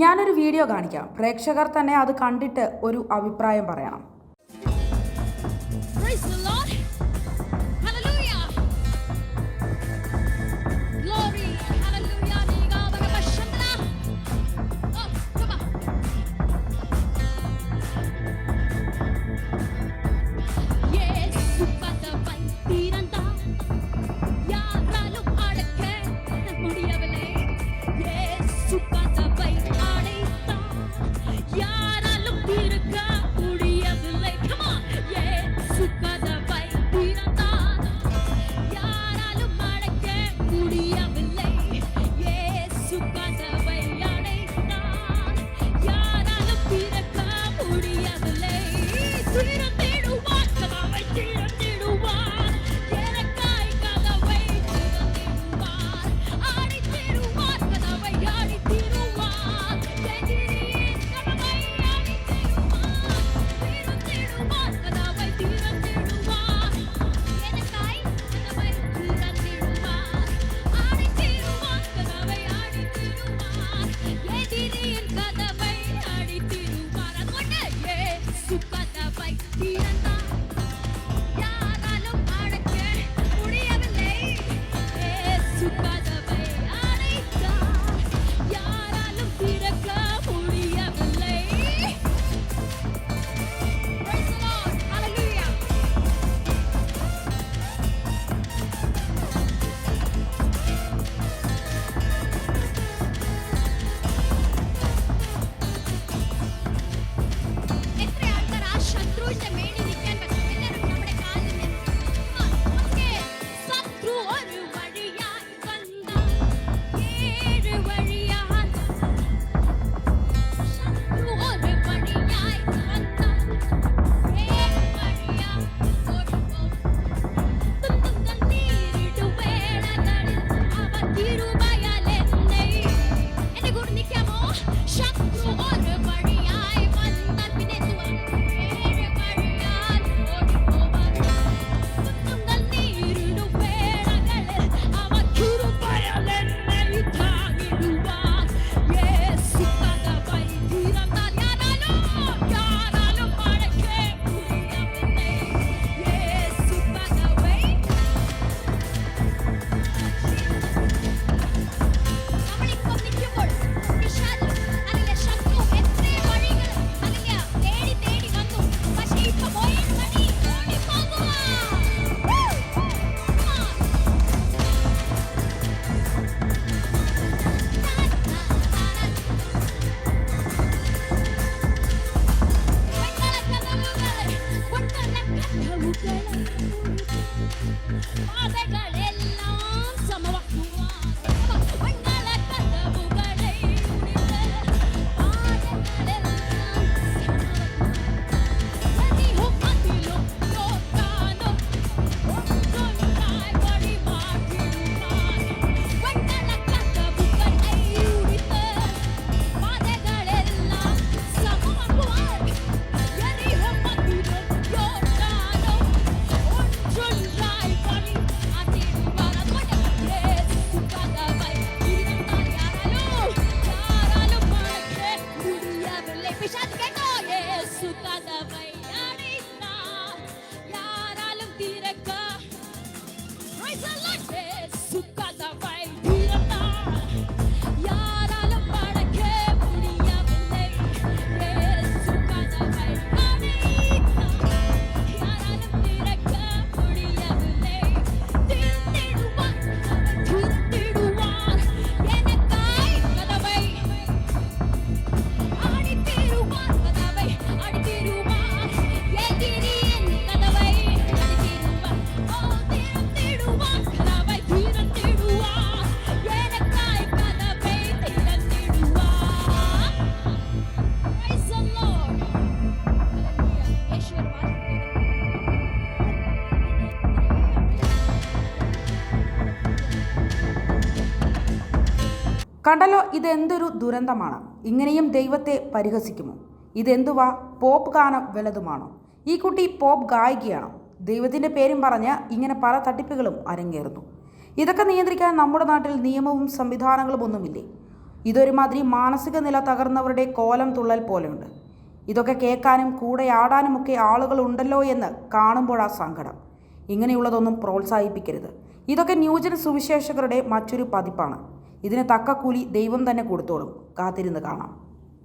ഞാനൊരു വീഡിയോ കാണിക്കാം. പ്രേക്ഷകർ തന്നെ അത് കണ്ടിട്ട് ഒരു അഭിപ്രായം പറയണം. Sweet To resultados. കണ്ടല്ലോ ഇതെന്തൊരു ദുരന്തമാണ്. ഇങ്ങനെയും ദൈവത്തെ പരിഹസിക്കുമോ? ഇതെന്തുവാ? പോപ്പ് ഗാനം വലതുമാണോ? ഈ കുട്ടി പോപ്പ് ഗായികയാണോ? ദൈവത്തിന്റെ പേരും പറഞ്ഞ് ഇങ്ങനെ പല തട്ടിപ്പുകളും അരങ്ങേറുന്നു. ഇതൊക്കെ നിയന്ത്രിക്കാൻ നമ്മുടെ നാട്ടിൽ നിയമവും സംവിധാനങ്ങളും ഒന്നുമില്ലേ? ഇതൊരുമാതിരി മാനസിക നില തകർന്നവരുടെ കോലം തുള്ളൽ പോലെയുണ്ട്. ഇതൊക്കെ കേൾക്കാനും കൂടെ ആടാനുമൊക്കെ ആളുകളുണ്ടല്ലോ എന്ന് കാണുമ്പോഴാ സങ്കടം. ഇങ്ങനെയുള്ളതൊന്നും പ്രോത്സാഹിപ്പിക്കരുത്. ഇതൊക്കെ ന്യൂജൻ സുവിശേഷകരുടെ മറ്റൊരു പതിപ്പാണ്. ഇതിന് തക്ക കൂലി ദൈവം തന്നെ കൊടുത്തോളും. കാത്തിരുന്ന് കാണാം.